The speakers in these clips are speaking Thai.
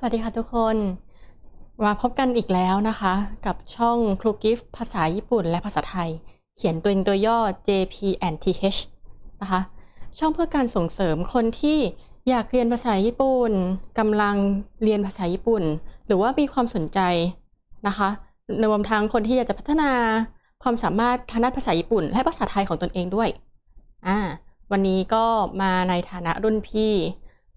สวัสดีค่ะทุกคน มาพบกันอีกแล้วนะคะ กับช่องครูกิฟภาษาญี่ปุ่นและภาษาไทย เขียนตัวเองตัวย่อ JP and TH นะคะ ช่องเพื่อการส่งเสริมคนที่อยากเรียนภาษาญี่ปุ่นกำลังเรียนภาษาญี่ปุ่น หรือว่ามีความสนใจนะคะรวมทั้งคนที่อยากจะพัฒนาความสามารถทางด้านภาษาญี่ปุ่น และภาษาไทยของตนเองด้วยอ่าวันนี้ก็มาในฐานะรุ่นพี่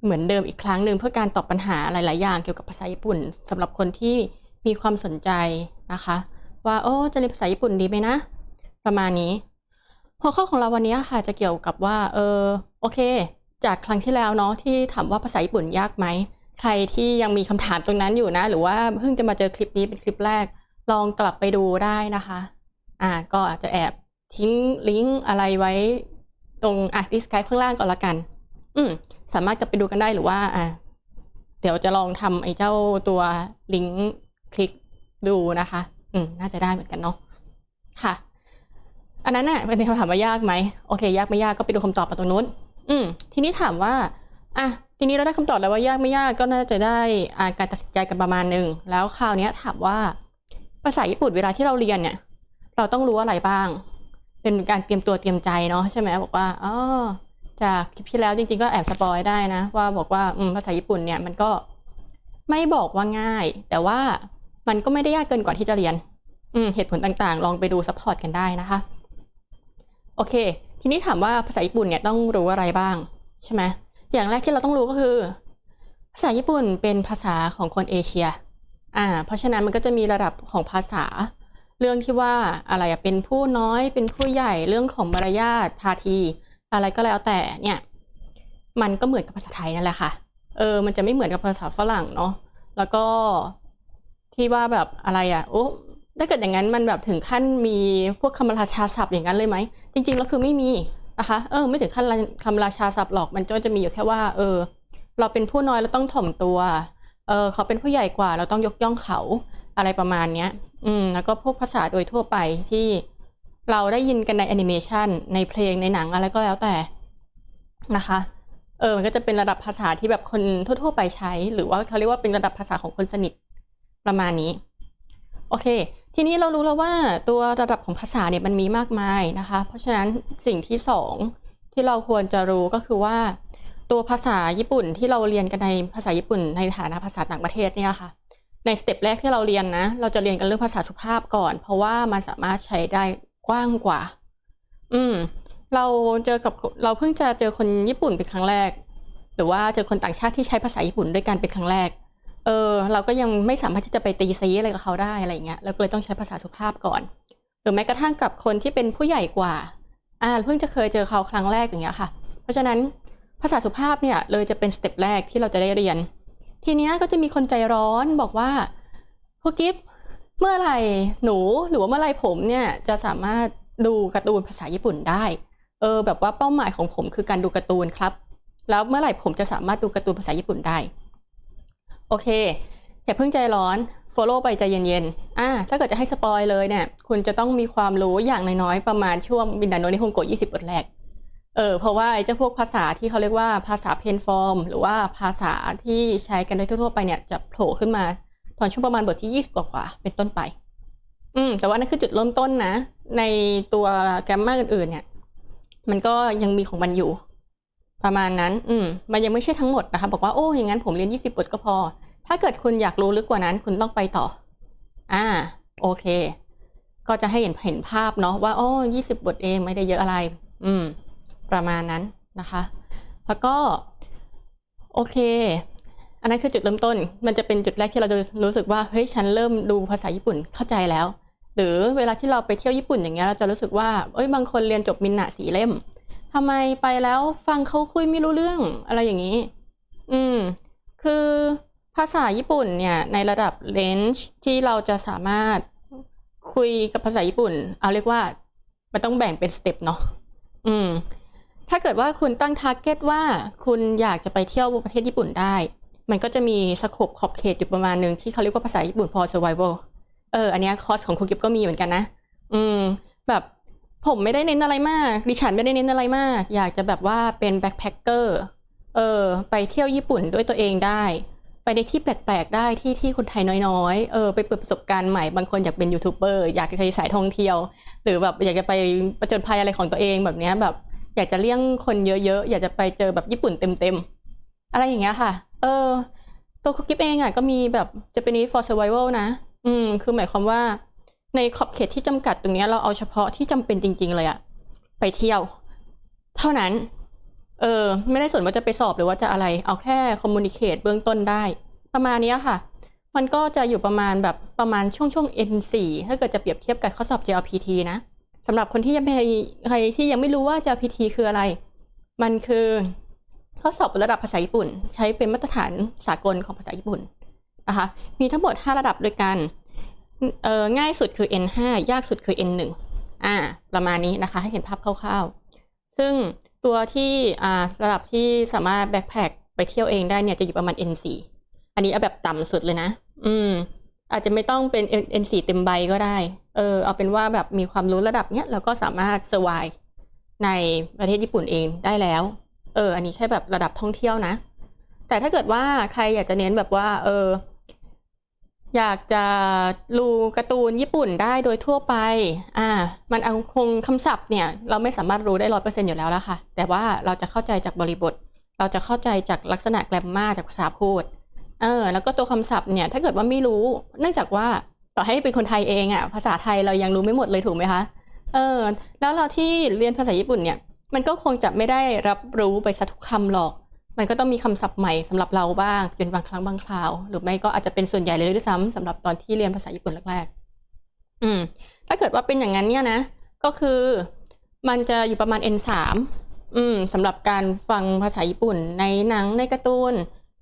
เหมือนเดิมอีกครั้งหนึ่งเพื่อการตอบปัญหาหลาย ๆ อย่างเกี่ยวกับภาษาญี่ปุ่นสำหรับคนที่มีความสนใจนะคะ ว่าโอ้จะเรียนภาษาญี่ปุ่นดีไหมนะ ประมาณนี้ หัวข้อของเราวันนี้ค่ะจะเกี่ยวกับว่า เออโอเค จากครั้งที่แล้วเนาะที่ถามว่าภาษาญี่ปุ่นยากไหมใครที่ยังมีคำถามตรงนั้นอยู่นะ หรือว่าเพิ่งจะมาเจอคลิปนี้เป็นคลิปแรก ลองกลับไปดูได้นะคะ อ่าก็อาจจะแอบทิ้งลิงก์อะไรไว้ตรงอะดีสคายข้างล่างก่อนละกัน อืม สามารถกลับไปดูกันได้หรือว่าอะเดี๋ยวจะลองทำไอ้เจ้าตัวลิงก์คลิกดูนะคะ อืมน่าจะได้เหมือนกันเนาะค่ะ อันนั้นน่ะเป็นคำถามว่ายากไหมโอเค ยากไม่ยากก็ไปดูคำตอบมาตรงนู้น อืม ทีนี้ถามว่าอะทีนี้เราได้คำตอบแล้วว่ายากไม่ยากก็น่าจะได้อ่าการตัดสินใจกันประมาณหนึ่งแล้วคราวเนี้ยถามว่าภาษาญี่ปุ่นเวลาที่เราเรียนเนี่ย เราต้องรู้อะไรบ้าง เป็นการเตรียมตัวเตรียมใจเนาะใช่ไหมบอกว่าอ๋อ จากคลิปที่แล้วจริงๆก็แอบสปอยได้นะ ว่าบอกว่าภาษาญี่ปุ่นเนี่ยมันก็ไม่บอกว่าง่าย แต่ว่ามันก็ไม่ได้ยากเกินกว่าที่จะเรียน อืมเหตุผลต่างๆ ลองไปดูซัพพอร์ตกันได้นะคะ โอเค ทีนี้ถามว่าภาษาญี่ปุ่นเนี่ยต้องรู้อะไรบ้าง ใช่ไหมอย่างแรกที่เราต้องรู้ก็คือ ภาษาญี่ปุ่นเป็นภาษาของคนเอเชีย อ่า เพราะฉะนั้นมันก็จะมีระดับของภาษา เรื่องที่ว่าอะไรเป็นผู้น้อยเป็นผู้ใหญ่เรื่องของมารยาททาที อะไรก็แล้วแต่เนี่ย มันก็เหมือนกับภาษาไทยนั่นแหละค่ะ เออ มันจะไม่เหมือนกับภาษาฝรั่งเนาะ แล้วก็ที่ว่าแบบอะไรอะ่ะโอ้ถ้าเกิดอย่างนั้นมันแบบถึงขั้นมีพวกคำราชาศัพท์อย่างนั้นเลยไหม จริง ๆ แล้วคือไม่มีนะคะ เออ ไม่ถึงขั้นคำราชาศัพท์หรอก มันก็จะมีอยู่แค่ว่า เออ เราเป็นผู้น้อยเราต้องถ่อมตัว เออ เขาเป็นผู้ใหญ่กว่าเราต้องยกย่องเขา อะไรประมาณเนี้ย อืม แล้วก็พวกภาษาโดยทั่วไปที่ เราได้ยินกันในแอนิเมชันในเพลงในหนังอะไรก็แล้วแต่นะคะเออมันก็จะเป็นระดับภาษาที่แบบคนทั่ว ๆ ไปใช้ หรือว่าเขาเรียกว่าเป็นระดับภาษาของคนสนิทประมาณนี้ โอเค ทีนี้เรารู้แล้วว่าตัวระดับของภาษาเนี่ยมันมีมากมายนะคะ เพราะฉะนั้นสิ่งที่สองที่เราควรจะรู้ก็คือว่า ตัวภาษาญี่ปุ่นที่เราเรียนกันในภาษาญี่ปุ่น ในฐานะภาษาต่างประเทศเนี่ยค่ะ ในสเต็ปแรกที่เราเรียนนะ เราจะเรียนกันเรื่องภาษาสุภาพก่อน เพราะว่ามันสามารถใช้ได้ กว้างกว่า อืม เราเจอกับเราเพิ่งจะเจอคนญี่ปุ่นเป็นครั้งแรก หรือว่าเจอคนต่างชาติที่ใช้ภาษาญี่ปุ่นด้วยกันเป็นครั้งแรก เออ เราก็ยังไม่สามารถที่จะไปตีซีอะไรกับเขาได้อะไรเงี้ยเราก็เลยต้องใช้ภาษาสุภาพก่อน หรือแม้กระทั่งกับคนที่เป็นผู้ใหญ่กว่า อ่า เพิ่งจะเคยเจอเขาครั้งแรกอย่างเงี้ยค่ะ เพราะฉะนั้นภาษาสุภาพเนี่ยเลยจะเป็นสเต็ปแรกที่เราจะได้เรียน ทีเนี้ยก็จะมีคนใจร้อนบอกว่าครูกิฟ เมื่อไหร่หนูหรือว่าเมื่อไหร่ผมเนี่ยจะสามารถดูการ์ตูนภาษาญี่ปุ่นได้ เออแบบว่าเป้าหมายของผมคือการดูการ์ตูนครับ แล้วเมื่อไหร่ผมจะสามารถดูการ์ตูนภาษาญี่ปุ่นได้ โอเค อย่าเพิ่งใจร้อน follow ไปใจเย็นๆ อ่า ถ้าเกิดจะให้สปอยเลยเนี่ย คุณจะต้องมีความรู้อย่างน้อยๆ ประมาณช่วงบินดาโนนิฮงโกะ20บทแรก เออ เพราะว่าไอ้เจ้าพวกภาษาที่เขาเรียกว่าภาษาเพนฟอร์ม หรือว่าภาษาที่ใช้กันโดยทั่วๆ ไปเนี่ยจะโผล่ขึ้นมา ตอนช่วงประมาณบทที่ 20 กว่าๆเป็นต้นไป อืม แต่ว่านั่นคือจุดเริ่มต้นนะ ในตัวแกรมมาอื่น ๆ เนี่ย มันก็ยังมีของมันอยู่ ประมาณนั้น อืม มันยังไม่ใช่ทั้งหมดนะคะ บอกว่าโอ้อย่างนั้นผมเรียน 20 บทก็พอ ถ้าเกิดคุณอยากรู้ลึกกว่านั้น คุณต้องไปต่อ อ่า โอเค ก็จะให้เห็นเห็นภาพเนาะว่าโอ้20บทเองไม่ได้เยอะอะไร อืม ประมาณนั้นนะคะ แล้วก็ โอเค อันนั้นคือจุดเริ่มต้น มันจะเป็นจุดแรกที่เราจะรู้สึกว่าเฮ้ยฉันเริ่มดูภาษาญี่ปุ่นเข้าใจแล้ว หรือเวลาที่เราไปเที่ยวญี่ปุ่นอย่างเงี้ยเราจะรู้สึกว่าเอ้ยบางคนเรียนจบมินนะสีเล่มทำไมไปแล้วฟังเขาคุยไม่รู้เรื่องอะไรอย่างนี้ อืม คือภาษาญี่ปุ่นเนี่ยในระดับเลนจ์ที่เราจะสามารถคุยกับภาษาญี่ปุ่น เอาเรียกว่ามันต้องแบ่งเป็นสเต็ปเนาะอืมถ้าเกิดว่าคุณตั้งทาร์เก็ตว่าคุณอยากจะไปเที่ยวประเทศญี่ปุ่นได้ มันก็จะมีสโคปขอบเขตอยู่ประมาณหนึ่งที่เขาเรียกว่าภาษาญี่ปุ่น for survival เอออันนี้คอสของครูกิฟก็มีเหมือนกันนะ อืม แบบผมไม่ได้เน้นอะไรมาก ดิฉันไม่ได้เน้นอะไรมาก อยากจะแบบว่าเป็นแบ็คแพคเกอร์เออ ไปเที่ยวญี่ปุ่นด้วยตัวเองได้ ไปในที่แปลกๆได้ที่ที่คนไทยน้อยๆ เออ ไปเปิดประสบการณ์ใหม่ บางคนอยากเป็นยูทูบเบอร์ อยากจะไปสายท่องเที่ยว หรือแบบอยากจะไปประจนภัยอะไรของตัวเองแบบเนี้ยแบบ อยากจะเลี่ยงคนเยอะๆ อยากจะไปเจอแบบญี่ปุ่นเต็มๆ อะไรอย่างเงี้ยค่ะ เออตัวคุกกิฟเองอะก็มีแบบ Japanese for survival นะ อืม คือหมายความว่าในขอบเขตที่จำกัดตรงนี้เราเอาเฉพาะที่จำเป็นจริง ๆ เลยอะไปเที่ยว เท่านั้น เออ ไม่ได้สนว่าจะไปสอบหรือว่าจะอะไร เอาแค่คอมมูนิเคตเบื้องต้นได้ ประมาณนี้ค่ะ มันก็จะอยู่ประมาณแบบประมาณช่วงช่วง N4 ถ้าเกิดจะเปรียบเทียบกับข้อสอบ JLPT นะสำหรับคนที่ยังไม่ใครที่ยังไม่รู้ว่า JLPT คืออะไร มันคือ ข้อสอบระดับภาษาญี่ปุ่น ใช้เป็นมาตรฐานสากลของภาษาญี่ปุ่นนะคะมีทั้งหมด 5 ระดับด้วยกันเออง่ายสุดคือ N5 ยากสุดคือ N1 อ่าประมาณนี้นะคะให้เห็นภาพคร่าวๆ ซึ่งตัวที่อ่าระดับที่สามารถแบ็คแพคไปเที่ยวเองได้เนี่ยจะอยู่ประมาณ N4 อันนี้เอาแบบต่ำสุดเลยนะ อืม อาจจะไม่ต้องเป็น N4 เต็มใบก็ได้ เออเอาเป็นว่าแบบมีความรู้ระดับเนี้ยเราก็สามารถเซอร์ไวในประเทศญี่ปุ่นเองได้แล้ว เออ อันนี้แค่แบบระดับท่องเที่ยวนะ แต่ถ้าเกิดว่าใครอยากจะเน้นแบบว่า เออ อยากจะรูการ์ตูนญี่ปุ่นได้โดยทั่วไป อ่า มันเอาคงคำศัพท์เนี่ย เราไม่สามารถรู้ได้ร้อยเปอร์เซ็นอยู่แล้วละค่ะ แต่ว่าเราจะเข้าใจจากบริบท เราจะเข้าใจจากลักษณะแกรมมาจากภาษาพูด เออ แล้วก็ตัวคำศัพท์เนี่ย ถ้าเกิดว่าไม่รู้ เนื่องจากว่าต่อให้เป็นคนไทยเองอะ่ะภาษาไทยเรายังรู้ไม่หมดเลยถูกไหมคะ เออ แล้วเราที่เรียนภาษาญี่ปุ่นเนี่ย มันก็คงจะไม่ได้รับรู้ไปสักทุกคำหรอก มันก็ต้องมีคำศัพท์ใหม่สำหรับเราบ้าง เป็นบางครั้งบางคราว หรือไม่ก็อาจจะเป็นส่วนใหญ่เลยด้วยซ้ำสำหรับตอนที่เรียนภาษาญี่ปุ่นแรกๆอืม ถ้าเกิดว่าเป็นอย่างนั้นเนี่ยนะ ก็คือ มันจะอยู่ประมาณ N3 อืมสำหรับการฟังภาษาญี่ปุ่น ในหนังในการ์ตูน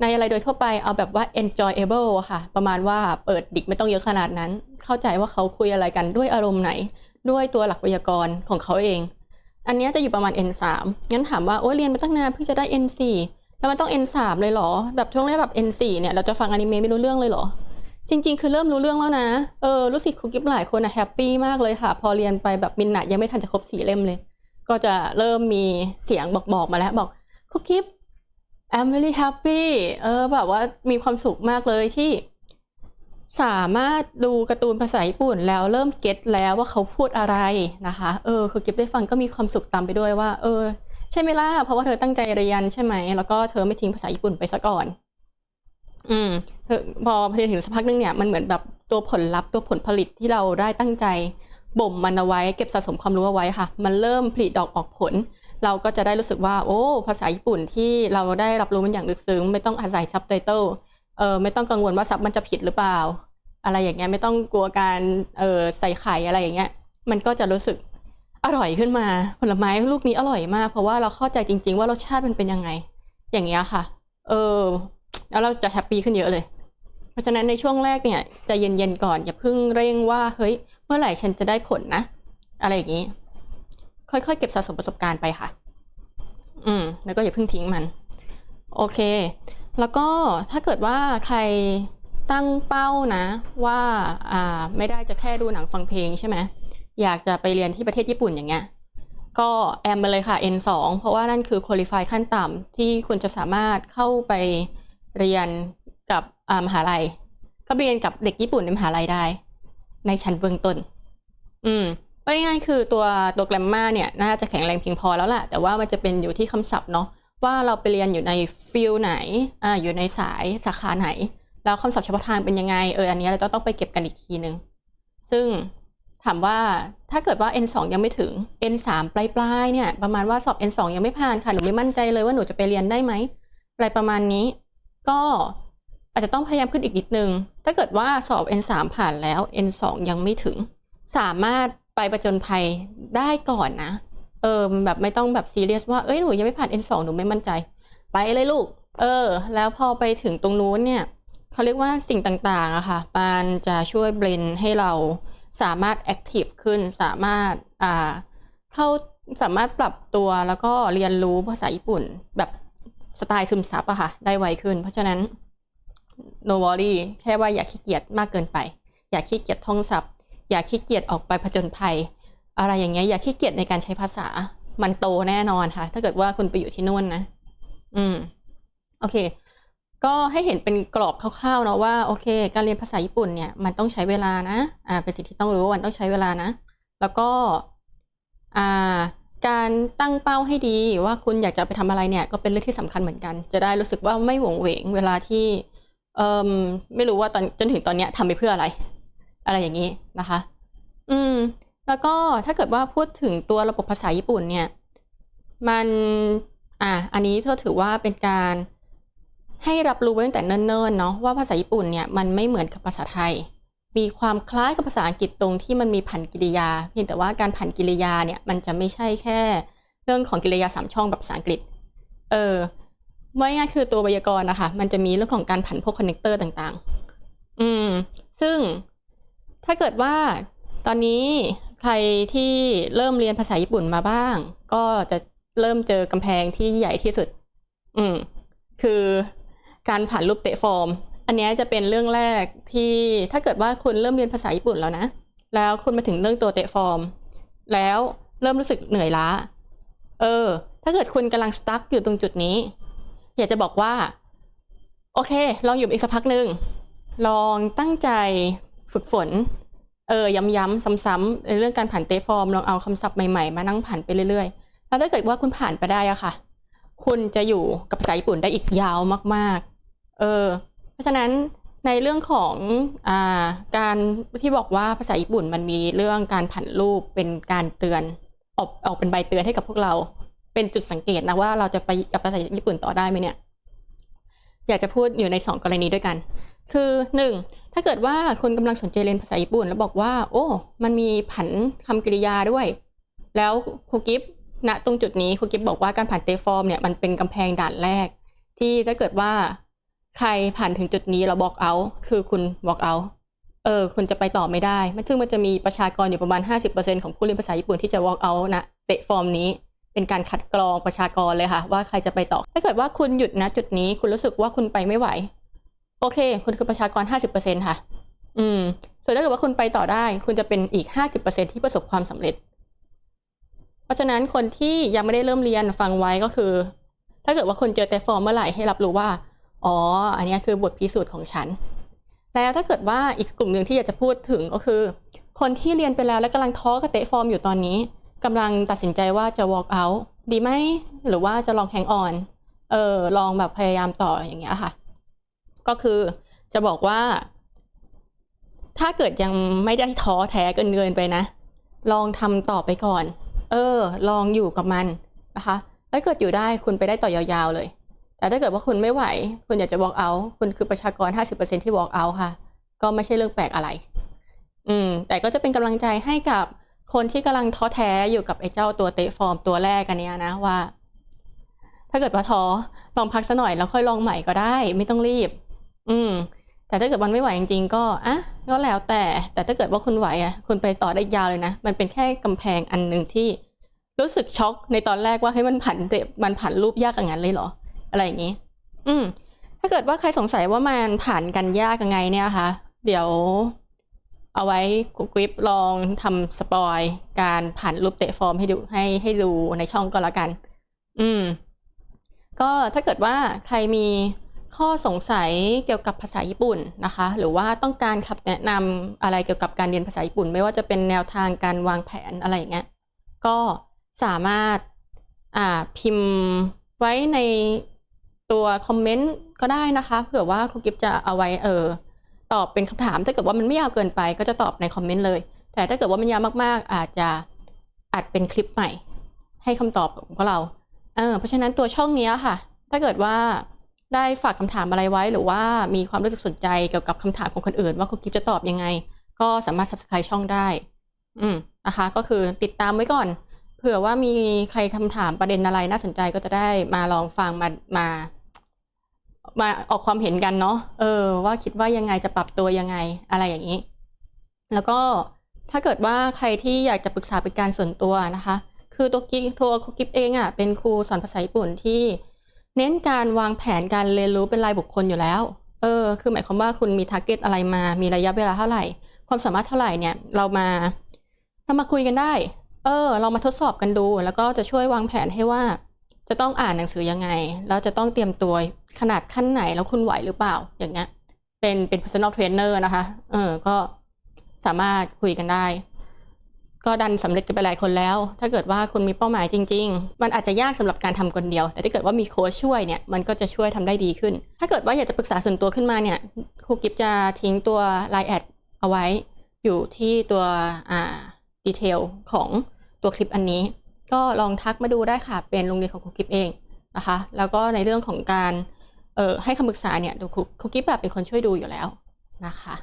ในอะไรโดยทั่วไปเอาแบบว่า enjoyable ค่ะ ประมาณว่าเปิดดิกไม่ต้องเยอะขนาดนั้น เข้าใจว่าเขาคุยอะไรกันด้วยอารมณ์ไหน ด้วยตัวหลักไวยากรณ์ของเขาเอง อันนี้จะอยู่ประมาณ N3 งั้นถามว่าโอ้ยเรียนมาตั้งนานเพิ่งจะได้ N4 แล้วมันต้อง N3 เลยเหรอ แบบช่วงระดับ N4 เนี่ยเราจะฟังอนิเมะไม่รู้เรื่องเลยเหรอ จริง ๆ คือเริ่มรู้เรื่องแล้วนะ เออรู้สึกครูกิฟหลายคนอะแฮปปี้มากเลยค่ะ พอเรียนไปแบบมินนะยังไม่ทันจะครบสี่เล่มเลย ก็จะเริ่มมีเสียงบอกบอกมาแล้วบอกครูกิฟ I'm really happy เออแบบว่ามีความสุขมากเลยที่ สามารถดูการ์ตูนภาษาญี่ปุ่นแล้วเริ่มเก็ตแล้วว่าเขาพูดอะไรนะคะ เออ คือเกิฟได้ฟังก็มีความสุขตามไปด้วยว่า เออ ใช่ไหมล่ะ เพราะว่าเธอตั้งใจเรียนใช่ไหม แล้วก็เธอไม่ทิ้งภาษาญี่ปุ่นไปซะก่อน อืมเธอพอพอถึงสักพักนึงเนี่ย มันเหมือนแบบตัวผลลัพธ์ตัวผลผลิตที่เราได้ตั้งใจบ่มมันเอาไว้ เก็บสะสมความรู้เอาไว้ค่ะ มันเริ่มผลิดอกออกผล เราก็จะได้รู้สึกว่า โอ้ ภาษาญี่ปุ่นที่เราได้รับรู้มันอย่างลึกซึ้ง ไม่ต้องอาศัยซับไตเติล เออไม่ต้องกังวลว่าซับมันจะผิดหรือเปล่า อะไรอย่างเงี้ยไม่ต้องกลัวการเออใส่ไข่อะไรอย่างเงี้ย มันก็จะรู้สึกอร่อยขึ้นมาผลไม้ลูกนี้อร่อยมาก เพราะว่าเราเข้าใจจริง ๆ ว่ารสชาติมันเป็นยังไง อย่างเงี้ยค่ะ เออ แล้วเราจะแฮปปี้ขึ้นเยอะเลย เพราะฉะนั้นในช่วงแรกเนี่ยจะเย็นๆก่อนอย่าเพิ่งเร่งว่าเฮ้ย เมื่อไหร่ฉันจะได้ผลนะ อะไรอย่างนี้ ค่อยๆเก็บสะสมประสบการณ์ไปค่ะ อืม แล้วก็อย่าเพิ่งทิ้งมัน โอเค แล้วก็ถ้าเกิดว่าใครตั้งเป้านะว่าอ่าไม่ได้จะแค่ดูหนังฟังเพลงใช่ไหมอยากจะไปเรียนที่ประเทศญี่ปุ่นอย่างเงี้ยก็แอมไปเลยค่ะ N2 เพราะว่านั่นคือ qualify ขั้นต่ำที่คุณจะสามารถเข้าไปเรียนกับอ่ามหาลัย ก็เรียนกับเด็กญี่ปุ่นในมหาลัยได้ ในชั้นเบื้องต้น อืมง่ายๆคือตัวตัวแกรมมาเนี่ย น่าจะแข็งแรงเพียงพอแล้วล่ะ แต่ว่ามันจะเป็นอยู่ที่คำศัพท์เนาะ ว่าเราไปเรียนอยู่ในฟิลไหนอ่าอยู่ในสายสาขาไหน แล้วคำศัพท์เฉพาะทางเป็นยังไงเอออันนี้เราต้องไปเก็บกันอีกทีหนึ่งซึ่งถามว่าถ้าเกิดว่า N2 ยังไม่ถึง N3 ปลายปลายเนี่ยประมาณว่าสอบ N2 ยังไม่ผ่านค่ะหนูไม่มั่นใจเลยว่าหนูจะไปเรียนได้ไหมอะไรประมาณนี้ ก็อาจจะต้องพยายามขึ้นอีกนิดนึง ถ้าเกิดว่าสอบ N3 ผ่านแล้ว N2 ยังไม่ถึง สามารถไปประจนภัยได้ก่อนนะ เออแบบไม่ต้องแบบซีเรียสว่าเอ้ยหนูยังไม่ผ่าน N2 หนูไม่มั่นใจ ไปเลยลูก เออ แล้วพอไปถึงตรงนู้นเนี่ยเขาเรียกว่าสิ่งต่างๆอะค่ะมันจะช่วยเบลนให้เราสามารถแอคทีฟขึ้นสามารถอ่าเข้าสามารถปรับตัวแล้วก็เรียนรู้ภาษาญี่ปุ่น แบบสไตล์ซึมซับอะค่ะ ได้ไวขึ้น เพราะฉะนั้น no worry แค่ว่าอย่าขี้เกียจมากเกินไป อย่าขี้เกียจท่องศัพท์ อย่าขี้เกียจออกไปผจญภัย อะไรอย่างเงี้ยอย่าขี้เกียจในการใช้ภาษา มันโตแน่นอนค่ะ ถ้าเกิดว่าคุณไปอยู่ที่นู่นนะ อืม โอเค ก็ให้เห็นเป็นกรอบคร่าวๆเนาะว่าโอเค การเรียนภาษาญี่ปุ่นเนี่ย มันต้องใช้เวลานะ อ่า เป็นสิ่งที่ต้องรู้ว่ามันต้องใช้เวลานะ แล้วก็ อ่า การตั้งเป้าให้ดีว่าคุณอยากจะไปทำอะไรเนี่ย ก็เป็นเรื่องที่สำคัญเหมือนกัน จะได้รู้สึกว่าไม่หวงเหวงเวลาที่ เอ่มไม่รู้ว่าตอนจนถึงตอนเนี้ยทำไปเพื่ออะไร อะไรอย่างนี้นะคะ อืม แล้วก็ถ้าเกิดว่าพูดถึงตัวระบบภาษาญี่ปุ่นเนี่ย มัน อะ อันนี้เธอถือว่าเป็นการให้รับรู้ไว้ตั้งแต่เนิ่นๆเนาะว่าภาษาญี่ปุ่นเนี่ยมันไม่เหมือนกับภาษาไทย มีความคล้ายกับภาษาอังกฤษตรงที่มันมีผันกิริยา เพียงแต่ว่าการผันกิริยาเนี่ยมันจะไม่ใช่แค่ เรื่องของกิริยาสามช่องแบบภาษาอังกฤษ เออว่าง่ายคือตัวไวยากรณ์นะคะมันจะมีเรื่องของการผันพวกคอนเนคเตอร์ต่างๆ อืม ซึ่งถ้าเกิดว่าตอนนี้ ใครที่เริ่มเรียนภาษาญี่ปุ่นมาบ้าง ก็จะเริ่มเจอกำแพงที่ใหญ่ที่สุด อืม คือการผ่านรูปเตะฟอร์ม อันนี้จะเป็นเรื่องแรกที่ถ้าเกิดว่าคุณเริ่มเรียนภาษาญี่ปุ่นแล้วนะ แล้วคุณมาถึงเรื่องตัวเตะฟอร์ม แล้วเริ่มรู้สึกเหนื่อยล้า เออ ถ้าเกิดคุณกำลังสตั๊กอยู่ตรงจุดนี้ อยากจะบอกว่า โอเค ลองอยู่อีกสักพักหนึ่ง ลองตั้งใจฝึกฝน เออย้ำๆซ้ำๆในเรื่องการผ่านเตฟอร์มลองเอาคำศัพท์ใหม่ๆ มานั่งผ่านไปเรื่อยๆ แล้วถ้าเกิดว่าคุณผ่านไปได้อะค่ะ คุณจะอยู่กับภาษาญี่ปุ่นได้อีกยาวมากๆ เออ เพราะฉะนั้นในเรื่องของอ่าการที่บอกว่าภาษาญี่ปุ่นมันมีเรื่องการผันรูปเป็นการเตือนออกออกเป็นใบเตือนให้กับพวกเรา เป็นจุดสังเกตนะว่าเราจะไปกับภาษาญี่ปุ่นต่อได้ไหมเนี่ย อยากจะพูดอยู่ในสองกรณีด้วยกัน คือหนึ่ง ถ้าเกิดว่าคุณกำลังสนใจเรียนภาษาญี่ปุ่น แล้วบอกว่า โอ้ มันมีผันคำกริยาด้วย แล้วครูกิฟณตรงจุดนี้ครูกิฟบอกว่าการผ่านเตฟอร์มเนี่ยมันเป็นกำแพงด่านแรก ที่ถ้าเกิดว่าใครผ่านถึงจุดนี้เราบอกเอา คือคุณบอกเอาเออคุณจะไปต่อไม่ได้มันซึ่งมันจะมีประชากรอยู่ประมาณ 50%ของผู้เรียนภาษาญี่ปุ่นที่จะ walk out นะเตะฟอร์มนี้ เป็นการคัดกรองประชากรเลยค่ะ ว่าใครจะไปต่อ ถ้าเกิดว่าคุณหยุดนะจุดนี้ คุณรู้สึกว่าคุณไปไม่ไหว โอเค คุณคือประชากร 50%ค่ะ อืม ส่วนถ้าเกิดว่าคุณไปต่อได้ คุณจะเป็นอีก 50%ที่ประสบความสำเร็จ เพราะฉะนั้นคนที่ยังไม่ได้เริ่มเรียนฟังไว้ก็คือ ถ้าเกิดว่าคุณเจอแต่ฟอร์มเมื่อไหร่ให้รับรู้ว่า อ๋อ อันนี้คือบทพิสูจน์ของฉัน แล้วถ้าเกิดว่าอีกกลุ่มหนึ่งที่อยากจะพูดถึงก็คือ คนที่เรียนไปแล้วและกำลังท้อกับเตะฟอร์มอยู่ตอนนี้กำลังตัดสินใจว่าจะ walk out ดีไหมหรือว่าจะลอง hang on เออลองแบบพยายามต่ออย่างเงี้ยค่ะ ก็คือจะบอกว่า ถ้าเกิดยังไม่ได้ท้อแท้เกินเกินไปนะ ลองทำต่อไปก่อน เออ ลองอยู่กับมันนะคะถ้าเกิดอยู่ได้คุณไปได้ต่อยาวๆเลย แต่ถ้าเกิดว่าคุณไม่ไหว คุณอยากจะ walk out คุณคือประชากร 50%ที่ walk out ค่ะ ก็ไม่ใช่เรื่องแปลกอะไร อืม แต่ก็จะเป็นกำลังใจให้กับคนที่กำลังท้อแท้อยู่กับไอ้เจ้าตัวเตะฟอร์มตัวแรกอันเนี้ยนะว่า ถ้าเกิดว่าท้อลองพักสักหน่อยแล้วค่อยลองใหม่ก็ได้ ไม่ต้องรีบ อืม แต่ถ้าเกิดมันไม่ไหวจริงๆ ก็อะก็แล้วแต่ แต่ถ้าเกิดว่าคุณไหวอะ คุณไปต่อได้ยาวเลยนะ มันเป็นแค่กำแพงอันหนึ่งที่ รู้สึกช็อกในตอนแรกว่าให้มันผันเตะมันผันรูปยากอย่างนั้นเลยเหรอ อะไรอย่างนี้ อืม ถ้าเกิดว่าใครสงสัยว่ามันผ่านกันยากยังไงเนี่ยคะเดี๋ยวเอาไว้กุกวิบลองทำสปอยการผ่านรูปเตะฟอร์มให้ดูให้ให้ดูในช่องก็แล้วกัน อืม ก็ถ้าเกิดว่าใครมี ข้อสงสัยเกี่ยวกับภาษาญี่ปุ่นนะคะ หรือว่าต้องการคำแนะนำอะไรเกี่ยวกับการเรียนภาษาญี่ปุ่น ไม่ว่าจะเป็นแนวทางการวางแผนอะไรอย่างเงี้ยก็สามารถอ่าพิมพ์ไว้ในตัวคอมเมนต์ก็ได้นะคะ เผื่อว่าครูกิฟจะเอาไว้เออตอบเป็นคำถามถ้าเกิดว่ามันไม่ยาวเกินไป ก็จะตอบในคอมเมนต์เลย แต่ถ้าเกิดว่ามันยาวมากๆ อาจจะอัดเป็นคลิปใหม่ ให้คำตอบของเราเออเพราะฉะนั้นตัวช่องนี้ค่ะ ถ้าเกิดว่า ได้ฝากคำถามอะไรไว้ หรือว่ามีความรู้สึกสนใจเกี่ยวกับคำถามของคนอื่น ว่าคุณกิฟจะตอบยังไง ก็สามารถ subscribe ช่องได้ อืมนะคะ ก็คือติดตามไว้ก่อน เผื่อว่ามีใครคำถามประเด็นอะไรน่าสนใจก็จะได้มาลองฟังมามา มาออกความเห็นกันเนาะเออ ว่าคิดว่ายังไงจะปรับตัวยังไงอะไรอย่างนี้ แล้วก็ถ้าเกิดว่าใครที่อยากจะปรึกษาเป็นการส่วนตัวนะคะ คือตัวกิตัวครูกิฟเองอะ่ะเป็นครูสอนภาษาญี่ปุ่นที่ เน้นการวางแผนการเรียนรู้เป็นรายบุคคลอยู่แล้ว เออ คือหมายความว่าคุณมีทาร์เก็ตอะไรมา มีระยะเวลาเท่าไหร่ ความสามารถเท่าไหร่เนี่ย เรามาเรามาคุยกันได้ เออ เรามาทดสอบกันดู แล้วก็จะช่วยวางแผนให้ว่า จะต้องอ่านหนังสือยังไง แล้วจะต้องเตรียมตัวขนาดขั้นไหน แล้วคุณไหวหรือเปล่า อย่างเงี้ย เป็นเป็น personal trainer นะคะ เออ ก็สามารถคุยกันได้ ก็ดันสำเร็จกันไปหลายคนแล้ว ถ้าเกิดว่าคุณมีเป้าหมายจริง ๆ มันอาจจะยากสำหรับการทำคนเดียว แต่ถ้าเกิดว่ามีโค้ชช่วยเนี่ย มันก็จะช่วยทำได้ดีขึ้น ถ้าเกิดว่าอยากจะปรึกษาส่วนตัวขึ้นมาเนี่ย ครูกิฟจะทิ้งตัว line แอดเอาไว้อยู่ที่ตัวอ่าดีเทลของตัวคลิปอันนี้ ก็ลองทักมาดูได้ค่ะ เป็นโรงเรียนของครูกิฟเองนะคะ แล้วก็ในเรื่องของการเอ่อให้คำปรึกษาเนี่ยดูครูครูกิฟแบบเป็นคนช่วยดูอยู่แล้วนะคะ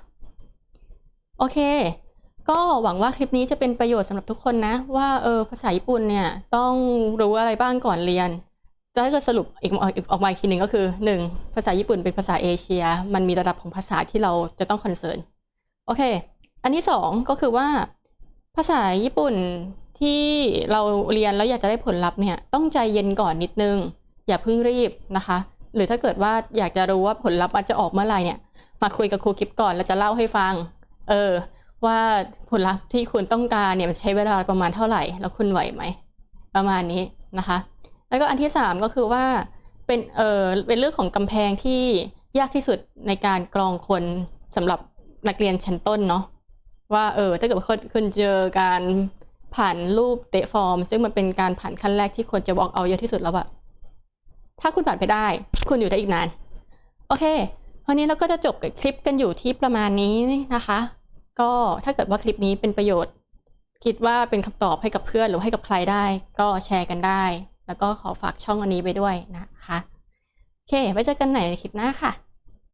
โอเค ก็หวังว่าคลิปนี้จะเป็นประโยชน์สำหรับทุกคนนะ ว่าเออภาษาญี่ปุ่นเนี่ยต้องรู้อะไรบ้างก่อนเรียนแล้วก็สรุปอีกอีกออกมาอีกทีหนึ่งก็คือหนึ่งภาษาญี่ปุ่นเป็นภาษาเอเชีย มันมีระดับของภาษาที่เราจะต้องคอนเซิร์นโอเค อันที่สองก็คือว่า ภาษาญี่ปุ่นที่เราเรียนแล้วอยากจะได้ผลลัพธ์เนี่ยต้องใจเย็นก่อนนิดนึง อย่าเพิ่งรีบนะคะ หรือถ้าเกิดว่าอยากจะรู้ว่าผลลัพธ์มันจะออกเมื่อไหร่เนี่ยมาคุยกับครูกิฟก่อนแล้วจะเล่าให้ฟัง เออ ว่าผลลัพธ์ที่คุณต้องการเนี่ยมันใช้เวลาประมาณเท่าไหร่ แล้วคุณไหวไหม ประมาณนี้นะคะ แล้วก็อันที่สามก็คือว่าเป็นเออเป็นเรื่องของกำแพงที่ยากที่สุดในการกรองคนสำหรับนักเรียนชั้นต้นเนาะว่าเออถ้าเกิดคุณเจอการผ่านรูปเตะฟอร์ม ซึ่งมันเป็นการผ่านขั้นแรกที่คนจะบอกเอาเยอะที่สุดแล้วอะถ้าคุณผ่านไปได้ คุณอยู่ได้อีกนาน โอเควันนี้เราก็จะจบกับคลิปกันอยู่ที่ประมาณนี้นะคะ ก็ถ้าเกิดว่าคลิปนี้เป็นประโยชน์ คิดว่าเป็นคำตอบให้กับเพื่อนหรือให้กับใครได้ ก็แชร์กันได้ แล้วก็ขอฝากช่องอันนี้ไปด้วยนะคะ โอเค ไว้เจอกันใหม่ในคลิปหน้าค่ะ